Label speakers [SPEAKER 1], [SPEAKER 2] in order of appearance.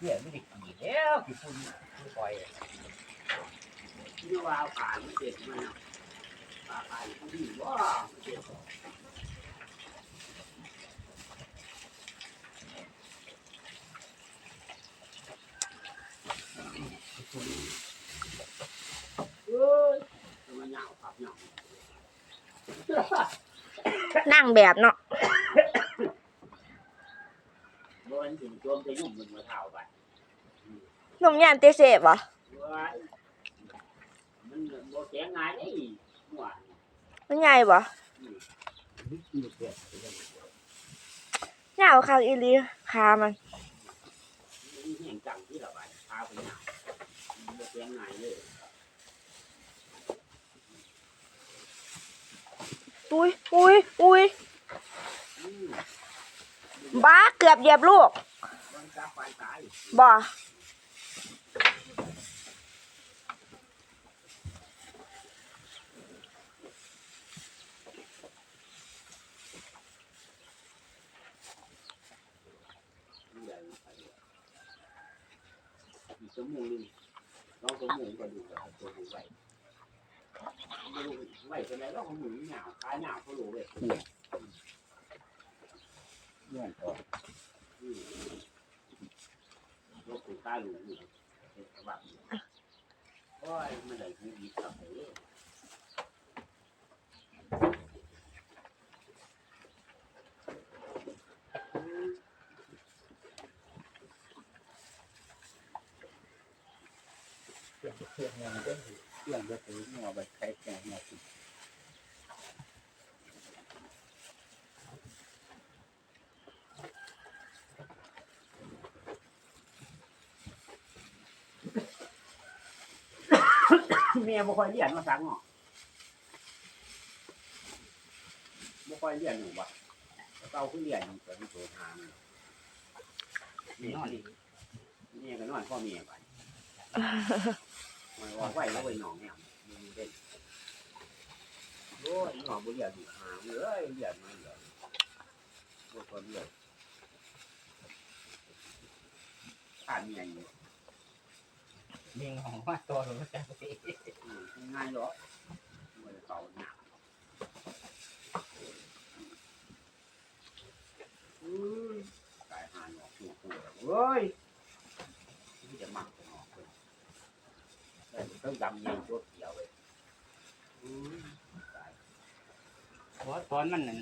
[SPEAKER 1] เนี่ยไม่ได้กี่แล้วกี่ปุ่นไม่ปล่อย
[SPEAKER 2] ที่ว่าเอาผ่านมันเด็ดมันน่ะผ่าผ่านมันดีว่ามันเด็ด เอ้ยจะมาเหงาขับเหงา
[SPEAKER 3] นั่งแบบเนาะ
[SPEAKER 2] โดนถึงโจมจะยุ่งมันมาเท่าไป
[SPEAKER 3] หนุ่มยานเตเสบเหรอ
[SPEAKER 2] เว้ยมันโมแข็งง่ายได้หัว
[SPEAKER 3] มันใหญ่บ่
[SPEAKER 1] อยู่เปลี่ยน
[SPEAKER 3] ยาวคักอีหลีขามัน
[SPEAKER 2] มันแห่งจังที่ละบาดพาไปเหงาโมแข็งง่ายเลย
[SPEAKER 3] อุ้ยอุ้ยอุ้ย
[SPEAKER 2] อืม
[SPEAKER 3] บ้าเกือบเหยียบลูก
[SPEAKER 2] มันกลับไปตาย
[SPEAKER 3] บ่
[SPEAKER 2] มันใหญ่ไปอีกสมุนหนึ่งลองสมุนก็ดูแล้วตัวดูไว้ดูไว้เป็นไรแล้วของหนูหงาคลายหงาเขารู้เลย รถถูกตาหลูอยู่เป็นกระบะโอ้ยมันได้คือดีกับเลย
[SPEAKER 1] เปลี่ยนเปลี่ยนเงินก็เปลี่ยนไปซื้อหัวไปใช้แกงหัวสิ
[SPEAKER 2] เ มียบ่ค่อยเรียนมาสังหรอกบ่ค่อยเรียนหนูบ่เต้าคือเรียนอยู่แต่ที่โทางนี่นอนนี่เมียก็นอนพ่อเมียไปมันว่าไหวแล้วไว้หนองเนี่ยมันเด่นโอ้ยหนองบ่เรียนอยู่หาเอ้ยเรียนมาเรียบ่ค่อยเรียนขาดเมียอยู่
[SPEAKER 1] มีงของว่าตัวหรือจะไป
[SPEAKER 2] ง่ายเหรอมันเก่าหนักอืมกายหานอกถูกตัวเฮ้ยนี่จะมักจะหนอกเลยแต่ต้องดำย็นตัวเขียวเลยอืมตาย
[SPEAKER 1] เพราะตอนมันนั่น